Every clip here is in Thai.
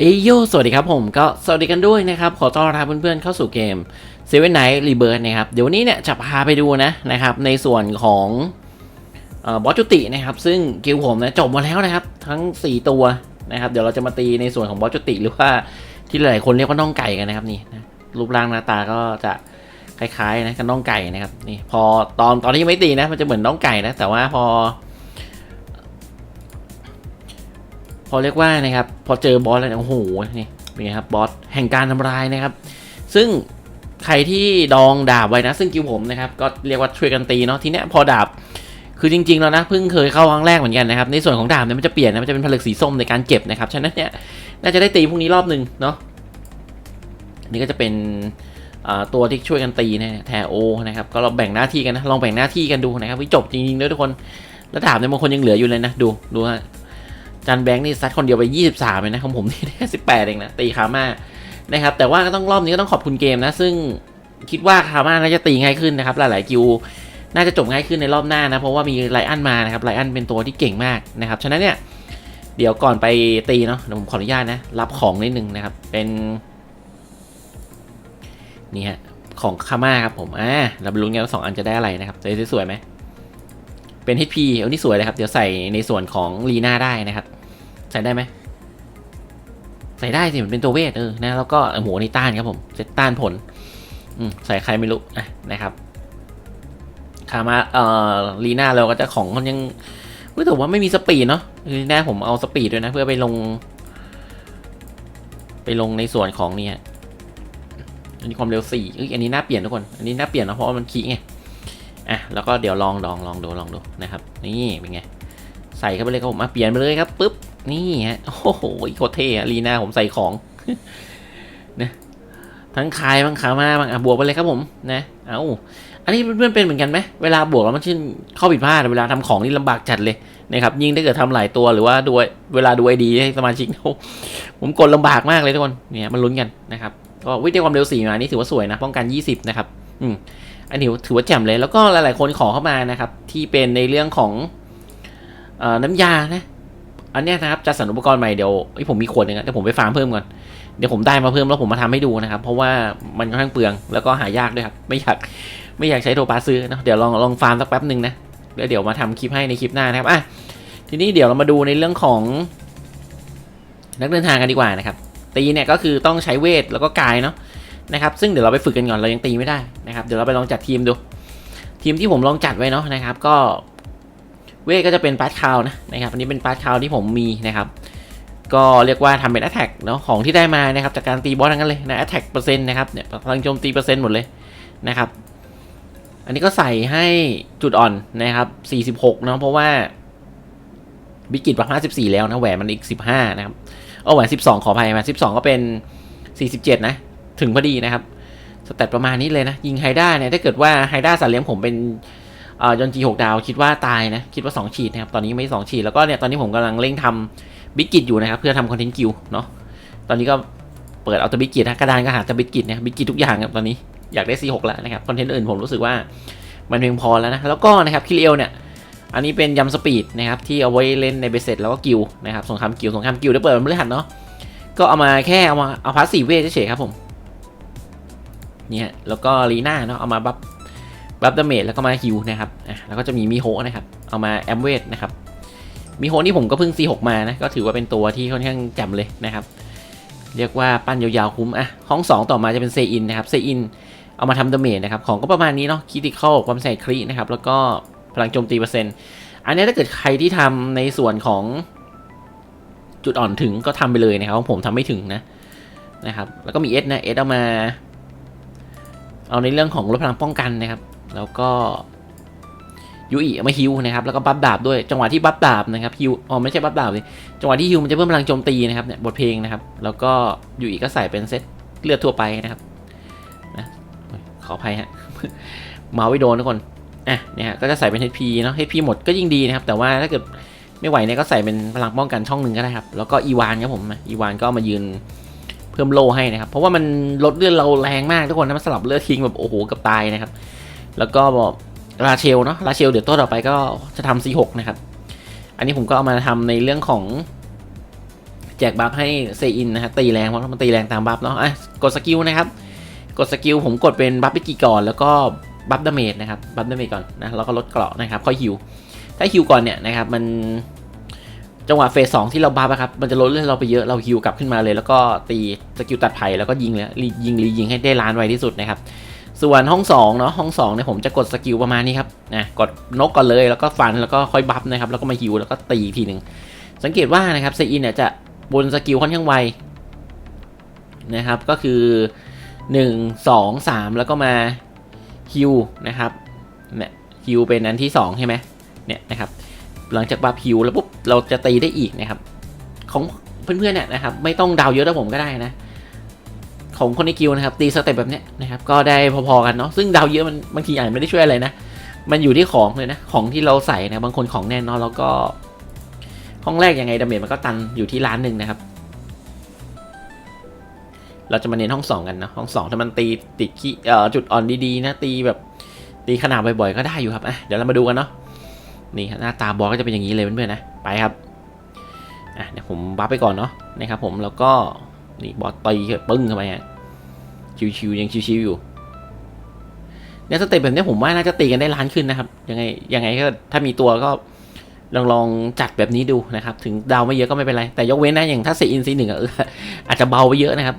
เอยโยสวัสดีครับผมก็สวัสดีกันด้วยนะครับ ขอต้อนรับเพื่อนๆเข้าสู่เกม Seven Night Rebirth นะครับ เดี๋ยววันนี้เนี่ยจะพาไปดูนะนะครับ ในส่วนของบอสจุตินะครับ ซึ่งกิลผมนะจบมาแล้วนะครับ ทั้ง 4 ตัวนะครับ เดี๋ยวเราจะมาตีในส่วนของบอสจุติหรือว่าที่หลายๆคนเรียกว่าน่องไก่กันนะครับนี่นะรูปร่างหน้าตาก็จะคล้ายๆนะกับน่องไก่นะครับนี่พอตอนตอนที่ยังไม่ตีนะมันจะเหมือนน่องไก่นะแต่ว่าพอ พอเรียกว่านะครับพอเจอบอสแล้วโอ้โหนี่เป็นไงครับบอสแห่งการทำลายนะครับ ซึ่งใครที่ดองดาบไว้นะ ซึ่งกิวผมนะครับก็เรียกว่าช่วยกันตีเนาะทีเนี้ยพอดาบคือจริงๆแล้วนะเพิ่งเคยเข้าครั้งแรกเหมือนกันนะครับในส่วนของดาบเนี่ยมันจะเปลี่ยนนะมันจะเป็นผลึกสีส้มในการเก็บนะครับฉะนั้นเนี่ยน่าจะได้ตีพรุ่งนี้รอบหนึ่งเนาะนี่ก็จะเป็นตัวที่ช่วยกันตีนะแทโอนะครับก็เราแบ่งหน้าที่กันนะลองแบ่งหน้าที่กันดูนะครับวิจบจริงๆด้วยทุกคนแล้วดาบเนี่ยบางคนยังเหลืออยู่เลยนะดูดูฮะ จันแบงค์นี่ซัดคนเดียวไป 23เลยนะของผมนี่แค่18 เองนะ ตีคาม่านะครับ แต่ว่าก็ต้องรอบนี้ก็ต้องขอบคุณเกมนะ ซึ่งคิดว่าคาม่าน่าจะตีง่ายขึ้นนะครับ หลายๆกิวน่าจะจบง่ายขึ้นในรอบหน้านะ เพราะว่ามีไลอันมานะครับไลอันเป็นตัวที่เก่งมากนะครับ ฉะนั้นเนี่ย เดี๋ยวก่อนไปตีเนาะเดี๋ยวผมขออนุญาตนะ รับของนิดนึงนะครับ เป็นนี่ฮะของคาม่าครับผม อ่า เราไปลุ้นกันว่าสองอันจะได้อะไรนะครับจะสวยๆไหมเป็น HP เอานี่สวยเลยครับ เดี๋ยวใส่ในส่วนของลีน่าได้นะครับ ส่ได้ไหมใส่ได้สิมันเป็นตัวเวทเออนะแล้วก็โอ้โหนี่ต้านครับผมจะต้านผลอืมใส่ใครไม่รู้อะนะครับคามาเอ่อลีน่าเราก็จะของมันยังเฮ้ยแต่ว่าไม่มีสปีดเนาะลีน่าผมเอาสปีดด้วยนะ เพื่อไปลง ไปลงในส่วนของนี่ยอันนี้ความเร็วสี่เอ้ยอันนี้น่าเปลี่ยนทุกคน อันนี้น่าเปลี่ยนนะเพราะว่ามันขี้ไงอะแล้วก็เดี๋ยวลองลองลองดูลองดูนะครับ นี่เป็นไง ใส่เข้าไปเลยครับผมมาเปลี่ยนไปเลยครับปุ๊บ นี่ฮะ โอ้โหโคตรเท่อะลีน่าผมใส่ของนะทั้งคายบ้างขามาบ้างอะบวกไปเลยครับผมนะเอาอันนี้เพื่อนๆเป็นเหมือนกันไหมเวลาบวกแล้วมันชื่นข้อผิดพลาดเวลาทำของนี่ลำบากจัดเลยนะครับยิ่งถ้าเกิดทำหลายตัวหรือว่าดูเวลาดูไอดีให้สมาชิกผมกดลำบากมากเลยทุกคนเนี่ยมันลุ้นกันนะครับก็วิธีความเร็วสี่มานี่ถือว่าสวยนะป้องกัน 20 นะครับ อืมอันนี้ถือว่าแจ่มเลย แล้วก็หลายๆคนขอเข้ามานะครับ ที่เป็นในเรื่องของอน้ำยานะ อันนี้นะครับจัดสรรอุปกรณ์ใหม่เดี๋ยวเอ้ยผมมีขวดนึงอะเดี๋ยวผมไปฟาร์มเพิ่มก่อนเดี๋ยวผมได้มาเพิ่มแล้วผมมาทำให้ดูนะครับ เพราะว่ามันค่อนข้างเปลืองแล้วก็หายากด้วยครับ ไม่อยากไม่อยากใช้โทรปาซื้อเนะเดี๋ยวลองลองฟาร์มสักแป๊บหนึ่งนะแล้วเดี๋ยวมาทำคลิปให้ในคลิปหน้านะครับอะทีนี้เดี๋ยวเรามาดูในเรื่องของ นักเดินทางกันดีกว่านะครับตีเนี่ยก็คือต้องใช้เวทแล้วก็กายเนาะนะครับ ซึ่งเดี๋ยวเราไปฝึกกันก่อนเรายังตีไม่ได้นะครับ เดี๋ยวเราไปลองจัดทีมดู ทีมที่ผมลองจัดไว้เนาะนะครับ ก็ เวทก็จะเป็นปาร์ตคาวนะนะครับอันนี้เป็นปาร์ตคาวที่ผมมีนะครับก็เรียกว่าทำเป็น attack เนาะของที่ได้มานะครับจากการตีบอสทั้งนั้นเลยนะ attack เปอร์เซ็นต์นะครับเนี่ยพลังโจมตีเปอร์เซ็นต์หมดเลยนะครับ อันนี้ก็ใส่ให้จุดอ่อนนะครับ46เนาะเพราะว่าบิกิตว่า54แล้วนะแหวนมันอีก 15 นะครับเอาแหวน 12 ขออภัยมา 12 ก็เป็น 47 นะ ถึงพอดีนะครับสเตตประมาณนี้เลยนะ ยิงไฮด้าเนี่ยถ้าเกิดว่าไฮด้าสัตว์เลี้ยงผมเป็น ยอนจีหกดาวคิดว่าตายนะ คิดว่า 2 ฉีดนะครับ ตอนนี้ไม่2ฉีดแล้วก็เนี่ยตอนนี้ผมกำลังเร่งทำบิกกิตอยู่นะครับ เพื่อทำคอนเทนต์กิวเนาะตอนนี้ก็เปิดเอาตัวบิกกิตนะกระดานก็หาตัวบิกกิตเนี่ยบิกกิตทุกอย่างครับตอนนี้อยากได้ C6 แล้วนะครับคอนเทนต์อื่นผมรู้สึกว่ามันเพียงพอแล้วนะแล้วก็นะครับคิริเอลเนี่ยอันนี้เป็นยำสปีดนะครับที่เอาไว้เล่นในเบสเซ็ตแล้วก็กิวนะครับสงครามกิวสงครามกิวได้เปิดมันพฤหัสเนาะก็เอามาแค่เอามาเอาพาสซีเวทเฉยๆครับผมเนี่ยแล้วก็ลีน่าเนาะเอามาบัฟ บัฟดาเมจแล้วก็มาฮิวนะครับอะแล้วก็จะมีมิโฮนะครับ เอามาแอมเวทนะครับมิโฮนี่ผมก็เพิ่ง C6 มานะ ก็ถือว่าเป็นตัวที่ค่อนข้างแจ่มเลยนะครับ เรียกว่าปั้นยาวๆคุ้มอะห้อง 2 ต่อมาจะเป็นเซอินนะครับ เซอินเอามาทำดาเมจนะครับ ของก็ประมาณนี้เนาะคิติคอลความใส่ครีนะครับ แล้วก็พลังโจมตีเปอร์เซ็นต์ อันนี้ถ้าเกิดใครที่ทำในส่วนของจุดอ่อนถึงก็ทำไปเลยนะครับผมทำไม่ถึงนะนะครับ แล้วก็มีเอสนะเอสเอามา เอาในเรื่องของลดพลังป้องกันนะครับ แล้วก็ยูอิมาฮิวนะครับแล้วก็บัฟดาบด้วยจังหวะที่บัฟดาบนะครับฮิวอ๋อไม่ใช่บัฟดาบเลยจังหวะที่ฮิวมันจะเพิ่มพลังโจมตีนะครับเนี่ยบทเพลงนะครับ แล้วก็ยูอิก็ใส่เป็นเซตเลือดทั่วไปนะครับนะขออภัยฮะเมาไว้โดนทุกคนอะเนี่ยฮะก็จะใส่เป็น HP เนาะ HP หมดก็ยิ่งดีนะครับ แต่ว่าถ้าเกิดไม่ไหวเนี่ยก็ใส่เป็นพลังป้องกันช่องหนึ่งก็ได้ครับ แล้วก็อีวานครับผมอีวานก็มายืนเพิ่มโลให้นะครับ เพราะว่ามันลดเลือดเราแรงมากทุกคนนะมันสลับเลือดทิ้งแบบโอ้โหกับตายนะครับ แล้วก็บอกราเชลเนาะราเชลเดี๋ยวตัวต่อไปก็จะทำ C6 นะครับ อันนี้ผมก็เอามาทำในเรื่องของแจกบัฟให้เซอินนะครับตีแรงเพราะมันตีแรงตามบัฟเนาะอะกดสกิลนะครับกดสกิลผมกดเป็นบัฟไปกี่ก่อน แล้วก็บัฟดาเมจนะครับบัฟดาเมจก่อนนะแล้วก็ลดเกราะนะครับค่อยฮิวถ้าฮิวก่อนเนี่ยนะครับมันจังหวะเฟสสองที่เราบัฟอะครับมันจะลดเลือดเราไปเยอะเราฮิวกลับขึ้นมาเลย แล้วก็ตีสกิลตัดไผ่แล้วก็ยิงเลยยิงรียิงให้ได้ล้านไวที่สุดนะครับ ส่วนห้อง2เนาะห้อง2เนี่ยผมจะกดสกิลประมาณนี้ครับนะกดนกก่อนเลยแล้วก็ฟันแล้วก็ค่อยบัฟนะครับแล้วก็มาฮิวแล้วก็ตีทีหนึ่งสังเกตว่านะครับเซอินเนี่ยจะบนสกิลค่อนข้างไวนะครับก็คือ 1 2 3 แล้วก็มาฮิวนะครับเนี่ยฮิวเป็นอันที่2ใช่ไหมเนี่ยนะครับหลังจากบัฟฮิวแล้วปุ๊บเราจะตีได้อีกนะครับของเพื่อนๆเนี่ยนะครับไม่ต้องดาวเยอะแล้วผมก็ได้นะ ของคนในกิวนะครับตีสเต็ปแบบเนี้ยนะครับก็ได้พอๆกันเนาะซึ่งดาวเยอะมันบางทีอาจไม่ได้ช่วยอะไรนะ มันอยู่ที่ของเลยนะของที่เราใส่นะบางคนของแน่นเนาะแล้วก็ห้องแรกยังไงดาเมจมันก็ตันอยู่ที่ล้านหนึ่งนะครับ เราจะมาเน้นห้องสองกันนะห้องสองถ้ามันตีติดขี้เอ่อจุดอ่อนดีๆนะตีแบบตีขนาดบ่อยๆก็ได้อยู่ครับอะเดี๋ยวเรามาดูกันเนาะนี่หน้าตาบอสก็จะเป็นอย่างนี้เลยเพื่อนๆนะไปครับอะเดี๋ยวผมบัฟไปก่อนเนาะนะครับผมแล้วก็ นี่บอสตีปึ้งเข้าไปฮะชิวๆยังชิวๆอยู่เนี่ยสเต็ปแบบนี้ผมว่าน่าจะตีกันได้ล้านขึ้นนะครับ ยังไงยังไงก็ถ้ามีตัวก็ลองลองจัดแบบนี้ดูนะครับ ถึงดาวไม่เยอะก็ไม่เป็นไร แต่ยกเว้นนะอย่างถ้าเซอินซีหนึ่งอาจจะเบาไปเยอะนะครับ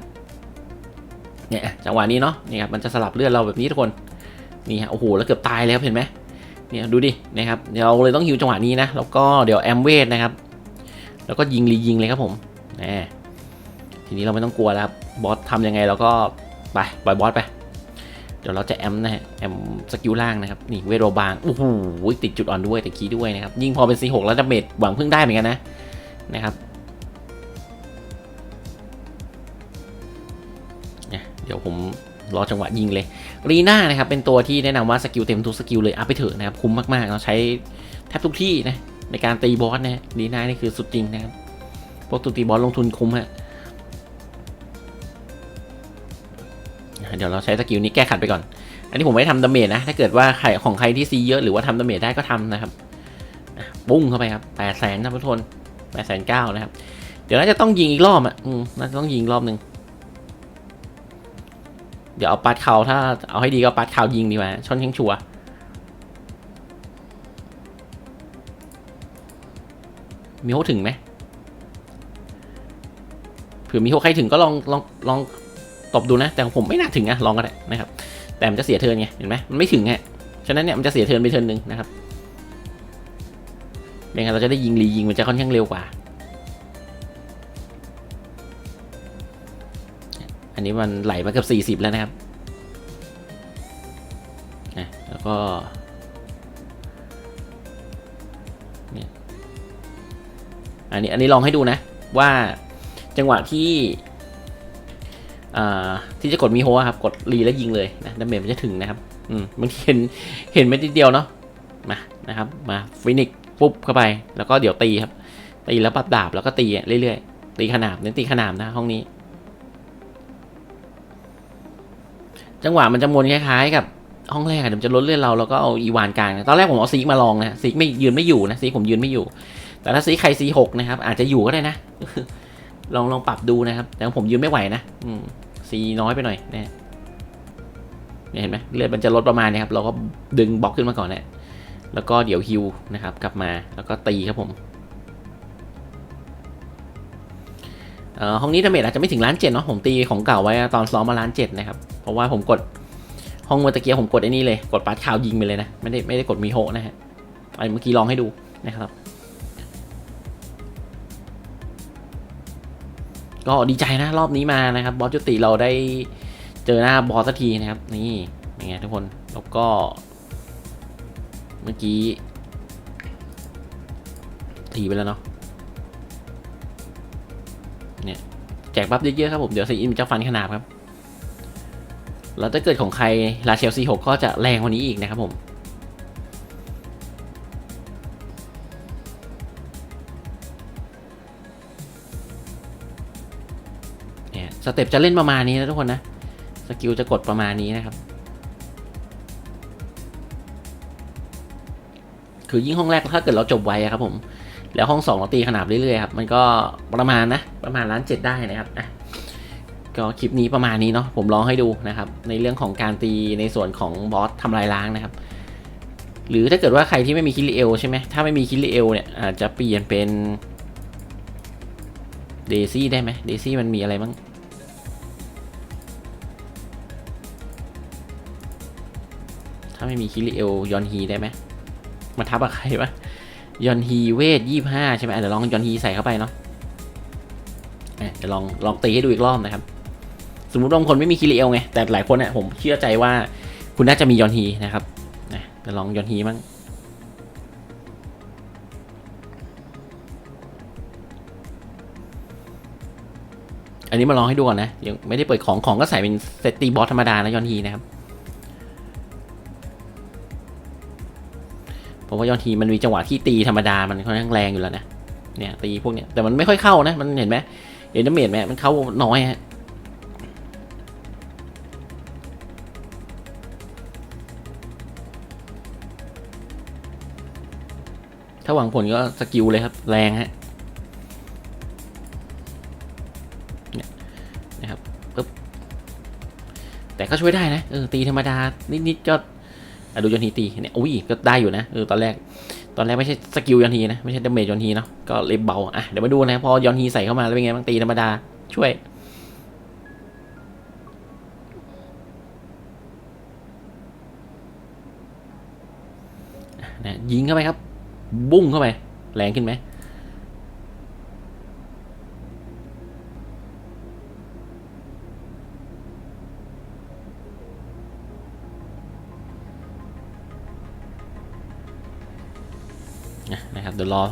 เนี่ยจังหวะนี้เนาะนี่ครับมันจะสลับเลือดเราแบบนี้ทุกคนนี่ฮะโอ้โหแล้วเกือบตายแล้วเห็นไหมเนี่ยดูดินะครับเดี๋ยวเราเลยต้องฮิวจังหวะนี้นะแล้วก็เดี๋ยวแอมเวทนะครับ แล้วก็ยิงรียิงเลยครับผมแหม ทีนี้เราไม่ต้องกลัวแล้วบอสทำยังไงเราก็ไปปล่อยบอสไป เดี๋ยวเราจะแอมนะฮะแอมสกิลล่างนะครับนี่เวโรบางโอ้โหติดจุดอ่อนด้วยแต่คีย์ด้วยนะครับยิ่งพอเป็น C6 แล้วดาเมจหวังพึ่งได้เหมือนกันนะนะครับเนี่ยเดี๋ยวผมรอจังหวะยิงเลยรีน่านะครับเป็นตัวที่แนะนำว่าสกิลเต็มทุกสกิลเลยอัพไปเถอะนะครับคุ้มมากๆเราใช้แทบทุกที่นะในการตีบอสนะรีน่านี่คือสุดจริงนะครับพวกตัวตีบอสลงทุนคุ้มฮะ เดี๋ยวเราใช้สกิลนี้แก้ขัดไปก่อน อันนี้ผมไม่ทำดาเมจนะ ถ้าเกิดว่าใครของใครที่ซีเยอะหรือว่าทำดาเมจได้ก็ทำนะครับปุ้งเข้าไปครับแปดแสนนะทุกคนแปดแสนเก้านะครับ เดี๋ยวน่าจะต้องยิงอีกรอบอะน่าจะต้องยิงรอบหนึ่งเดี๋ยวเอาปัดเข่าถ้าเอาให้ดีก็ปัดเขายิงดีกว่าชนแข้งชัวมีโฮถึงไหมเผื่อมีโฮใครถึงก็ลองลองลอง ตบดูนะ แต่ของผมไม่น่าถึงนะลองก็ได้นะครับ แต่มันจะเสียเทินไงเห็นไหมมันไม่ถึงไงฉะนั้นเนี่ยมันจะเสียเทินไปเทินหนึ่งนะครับไม่งั้นเราจะได้ยิงรียิงมันจะค่อนข้างเร็วกว่า อันนี้มันไหลมาเกือบสี่สิบแล้วนะครับนะแล้วก็เนี่ยอันนี้อันนี้ลองให้ดูนะว่าจังหวะที่ ที่จะกดมีโฮะครับ กดรีแล้วยิงเลยนะดาเมจมันจะถึงนะครับ อืมบางทีเห็นเห็นไม่ทีเดียวเนาะมานะครับ มาฟินิกปุ๊บเข้าไป แล้วก็เดี๋ยวตีครับ ตีแล้วปัดดาบแล้วก็ตีอะเรื่อยๆ ตีขนาบเน้นตีขนาบนะห้องนี้ จังหวะมันจะมวนคล้ายๆกับห้องแรกอะเดี๋ยวจะลดเลื่อดเราแล้วก็เอาอีวานกลางตอนแรกผมเอาซีกมาลองนะซีกไม่ยืนไม่อยู่นะซีกผมยืนไม่อยู่ แต่ถ้าซีกใครซีหกนะครับ อาจจะอยู่ก็ได้นะ ลองลองปรับดูนะครับ แต่ของผมยืนไม่ไหวนะอืมซีน้อยไปหน่อยนะเนี่ยเห็นไหมเลือดมันจะลดประมาณนี้ครับ เราก็ดึงบล็อกขึ้นมาก่อนนะแล้วก็เดี๋ยวฮิวนะครับ กลับมาแล้วก็ตีครับผมห้องนี้ดาเมจอาจจะไม่ถึงล้านเจ็ดเนาะผมตีของเก่าไว้ตอนซ้อมมาล้านเจ็ดนะครับ เพราะว่าผมกดห้องเมื่อตะเกียผมกดไอ้นี่เลย กดปัดข่าวยิงไปเลยนะ ไม่ได้ไม่ได้กดมีโฮนะฮะไอ้เมื่อกี้ลองให้ดูนะครับ ก็ดีใจนะรอบนี้มานะครับบอสจุติเราได้เจอหน้าบอสสักทีนะครับ นี่เป็นไงทุกคนแล้วก็ เมื่อกี้ตีไปแล้วเนาะเนี่ยแจกบัฟเยอะๆครับผมเดี๋ยวซีอินจะฟันขนาบครับแล้วถ้าเกิดของใครลาเชลซีหกก็จะแรงกว่านี้อีกนะครับผม เนี่ยสเต็ปจะเล่นประมาณนี้นะทุกคนนะสกิลจะกดประมาณนี้นะครับ คือยิ่งห้องแรกถ้าเกิดเราจบไวครับผม แล้วห้องสองเราตีขนาบเรื่อยๆครับ มันก็ประมาณนะ ประมาณล้านเจ็ดได้นะครับอะก็คลิปนี้ประมาณนี้เนาะผมลองให้ดูนะครับ ในเรื่องของการตีในส่วนของบอสทำลายล้างนะครับ หรือถ้าเกิดว่าใครที่ไม่มีคิริเอลใช่ไหมถ้าไม่มีคิริเอลเนี่ยอาจจะเปลี่ยนเป็นเดซี่ได้ไหมเดซี่มันมีอะไรบ้าง ไม่มีคิริเอลยอนฮีได้ไหมมาทับกับใครวะยอนฮีเวทยี่ห้าใช่ไหมเดี๋ยวลองยอนฮีใส่เข้าไปเนาะเดี๋ยวลองลองตีให้ดูอีกรอบนะครับ สมมติบางคนไม่มีคิริเอลไง แต่หลายคนเนี่ยผมเชื่อใจว่าคุณน่าจะมียอนฮีนะครับเดี๋ยวลองยอนฮีบ้งอันนี้มาลองให้ดูก่อนนะยังไม่ได้เปิดของของก็ใส่เป็นเซตตีบอสธรรมดานะยอนฮีนะครับ ผมว่ายอนทีมันมีจังหวะที่ตีธรรมดามันค่อนข้างแรงอยู่แล้วนะเนี่ยตีพวกเนี้ยแต่มันไม่ค่อยเข้านะ มันเห็นไหมเห็นดาเมจไหมมันเข้าน้อยฮะถ้าหวังผลก็สกิลเลยครับ แรงฮะเนี่ยนะครับปึ๊บแต่ก็ช่วยได้นะเออตีธรรมดานิดๆก็ อะดูยอนทีตีเนี่ยอุ้ยก็ได้อยู่นะเออตอนแรก ตอนแรกไม่ใช่สกิลยอนทีนะไม่ใช่ดาเมจยอนทีเนาะก็เลยเบาอะเดี๋ยวมาดูนะพอยอนทีใส่เข้ามาแล้วเป็นไงบ้างตีธรรมดาช่วยนะยิงเข้าไปครับ บุ้งเข้าไป แรงขึ้นไหม เดี๋ยวรอ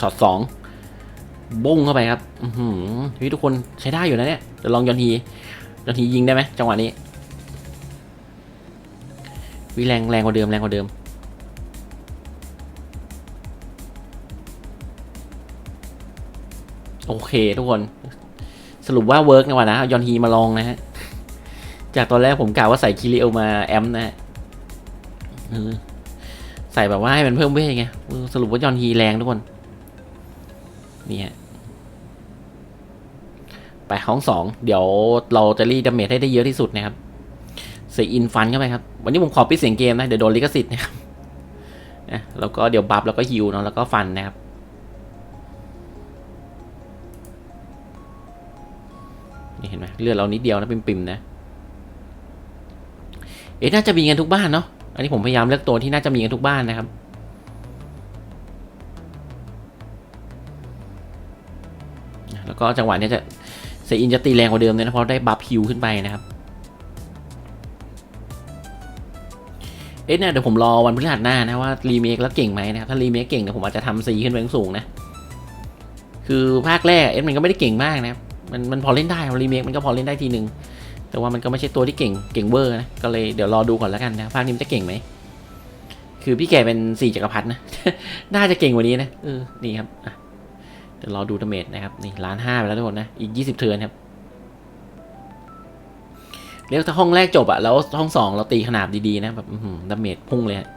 ช็อตสองบุ้งเข้าไปครับ อืพี่ทุกคนใช้ได้อยู่นะเนี่ย เดี๋ยวลองยอนทียอนทียิงได้ไหมจังหวะนี้วิแรงแรงกว่าเดิมแรงกว่าเดิม โอเคทุกคน สรุปว่าเวิร์กนะวะนะยอนฮีมาลองนะฮะ จากตอนแรกผมกล่าวว่าใส่คิริเอลมาแอมนะฮะ ส่แบบว่าให้มันเพิ่มเวทไงสรุปว่ายอนฮีแรงทุกคนนี่ฮะไปห้องสองเดี๋ยวเราจะรีดดาเมจให้ได้เยอะที่สุดนะครับเสียอินฟันเข้าไปครับ วันนี้ผมขอปิดเสียงเกมนะ เดี๋ยวโดนลิขสิทธิ์นะครับนะแล้วก็เดี๋ยวบัฟแล้วก็ฮิวเนาะแล้วก็ฟันนะครับนี่เห็นไหมเลือดเรานิดเดียวนะปิ่มๆนะ เอ๊ะน่าจะมีกันทุกบ้านเนาะ อันนี้ผมพยายามเลือกตัวที่น่าจะมีกันทุกบ้านนะครับ แล้วก็จังหวะเนี้ยจะเซอินจะตีแรงกว่าเดิมเลยนะเพราะได้บัฟฮิวขึ้นไปนะครับ เอ๊ะเนี่ยเดี๋ยวผมรอวันพฤหัสหน้านะว่ารีเมคแล้วเก่งไหมนะครับ ถ้ารีเมคเก่งเดี๋ยผมอาจจะทำซีขึ้นไปสูงนะ คือภาคแรกเอ๊ะมันก็ไม่ได้เก่งมากนะครับมันมันพอเล่นได้รีเมคมันก็พอเล่นได้ทีหนึ่ง แต่ว่ามันก็ไม่ใช่ตัวที่เก่งเก่งเวอร์นะ ก็เลยเดี๋ยวรอดูก่อนแล้วกันนะภาคนี้มันจะเก่งไหม คือพี่แกเป็นสี่จักรพรรดินะ น่าจะเก่งกว่านี้นะเออนี่ครับอะเดี๋ยวรอดูดาเมจนะครับ นี่ล้านห้าไปแล้วทุกคนนะ อีกยี่สิบเทินครับเรียกถ้าห้องแรกจบอะแล้วห้องสองเราตีขนาดดีๆนะแบบดาเมจพุ่งเลยฮะ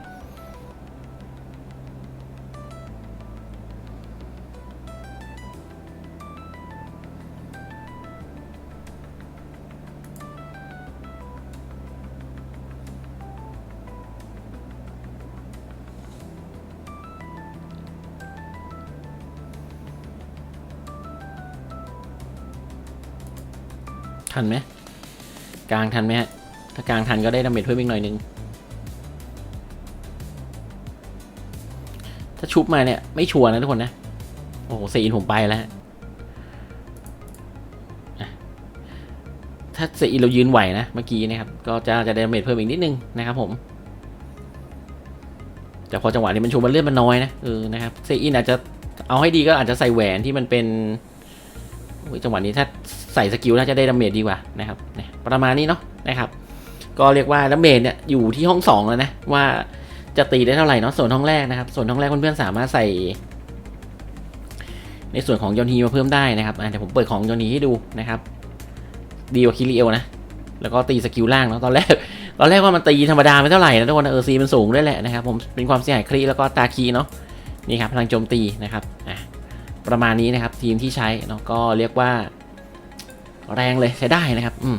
ทันไหมกลางทันไหมฮะ ถ้ากลางทันก็ได้ดาเมจเพิ่มอีกหน่อยนึง ถ้าชุบมาเนี่ย ไม่ชัวร์นะทุกคนนะ โอ้โหเซอินผมไปแล้วถ้าเซอินเรายืนไหวนะ เมื่อกี้นะครับ ก็จะจะได้ดาเมจเพิ่มอีกนิดนึงนะครับผมแต่พอจังหวะนี้มันชูมันเลือดมันน้อยนะเออนะครับเซอินอาจจะเอาให้ดีก็อาจจะใส่แหวนที่มันเป็นจังหวะนี้ถ้า ใส่สกิลน่าจะได้ดาเมจดีกว่านะครับประมาณนี้เนาะนะครับ ก็เรียกว่าดาเมจเนี่ยอยู่ที่ห้องสองแล้วนะว่าจะตีได้เท่าไหร่เนาะส่วนห้องแรกนะครับ ส่วนห้องแรกเพื่อนๆสามารถใส่ ในส่วนของยอนฮีมาเพิ่มได้นะครับเดี๋ยวผมเปิดของยอนฮีให้ดูนะครับดีกว่าคิริเอลนะแล้วก็ตีสกิลล่างเนาะตอนแรกตอนแรกว่ามันตีธรรมดาไม่เท่าไหร่นะทุกคนเออซีมันสูงด้วยแหละนะครับผมเป็นความเสียหายครีแล้วก็ตาคีเนาะนี่ครับพลังโจมตีนะครับประมาณนี้นะครับทีมที่ใช้เนาะก็เรียกว่า แรงเลยใช้ได้นะครับอืม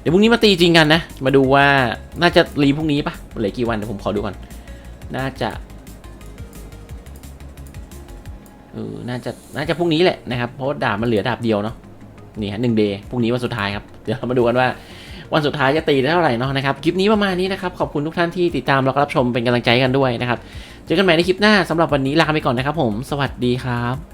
เดี๋ยวพรุ่งนี้มาตีจริงกันนะ มาดูว่าน่าจะรีพรุ่งนี้ปะเหลือกี่วันเดี๋ยวผมขอดูก่อนน่าจะเออน่าจะน่าจะพรุ่งนี้แหละนะครับเพราะาดาบมันเหลือดาบเดียวเนาะนี่ฮะหนึ่งเดย์พรุ่งนี้วันสุดท้ายครับเดี๋ยวเรามาดูกันว่าวันสุดท้ายจะตีได้เท่าไหร่เนาะนะครับคลิปนี้ประมาณนี้นะครับขอบคุณทุกท่านที่ติดตามแล้วก็รับชมเป็นกำลังใจกันด้วยนะครับเจอกันใหม่ในคลิปหน้าสำหรับวันนี้ลาไปก่อนนะครับผม สวัสดีครับ